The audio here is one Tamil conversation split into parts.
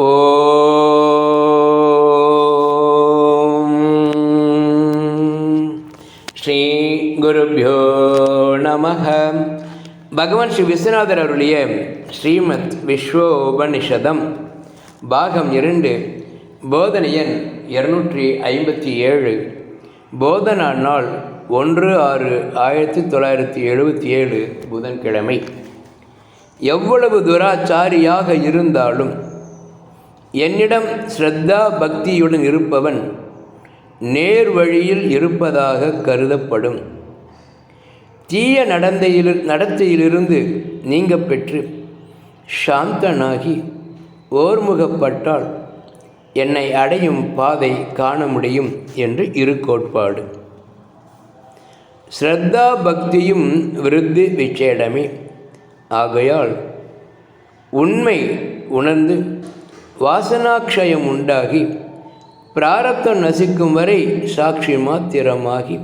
ஓம் ஸ்ரீ குருபியோ நமக பகவான் ஸ்ரீ விஸ்வநாதர் அருளிய ஸ்ரீமத் விஸ்வோபனிஷதம் பாகம் இரண்டு போதனை எண் இருநூற்றி ஐம்பத்தி ஏழு. போதனா நாள் ஒன்று ஆறு ஆயிரத்தி தொள்ளாயிரத்தி எழுபத்தி ஏழு புதன்கிழமை. எவ்வளவு துராச்சாரியாக இருந்தாலும் என்னிடம் ஸ்ரத்தா பக்தியுடன் இருப்பவன் நேர் வழியில் இருப்பதாக கருதப்படும். தீய நடந்தையில் நடத்தையிலிருந்து நீங்க பெற்று சாந்தனாகி ஓர்முகப்பட்டால் என்னை அடையும் பாதை காண முடியும் என்று இரு கோட்பாடு ஸ்ரத்தா பக்தியும் விருத்தி விச்சேடமே. ஆகையால் உண்மை உணர்ந்து வாசனாக்ஷயம் உண்டாகி பிராரத்தம் நசிக்கும் வரை சாட்சி மாத்திரமாகி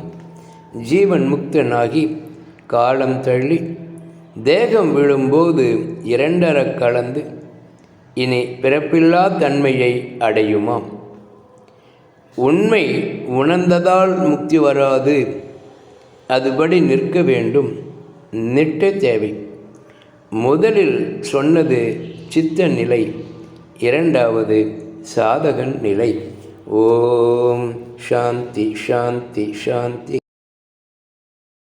ஜீவன் முக்தனாகி காலம் தள்ளி தேகம் விழும்போது இரண்டர கலந்து இனி பிறப்பில்லா தன்மையை அடையுமாம். உண்மை உணர்ந்ததால் முக்தி வராது. அதுபடி நிற்க வேண்டும். நிட்ட தேவை. முதலில் சொன்னது சித்த நிலை. இரண்டாவது சாதகன் நிலை. ஓம் சாந்தி சாந்தி சாந்தி.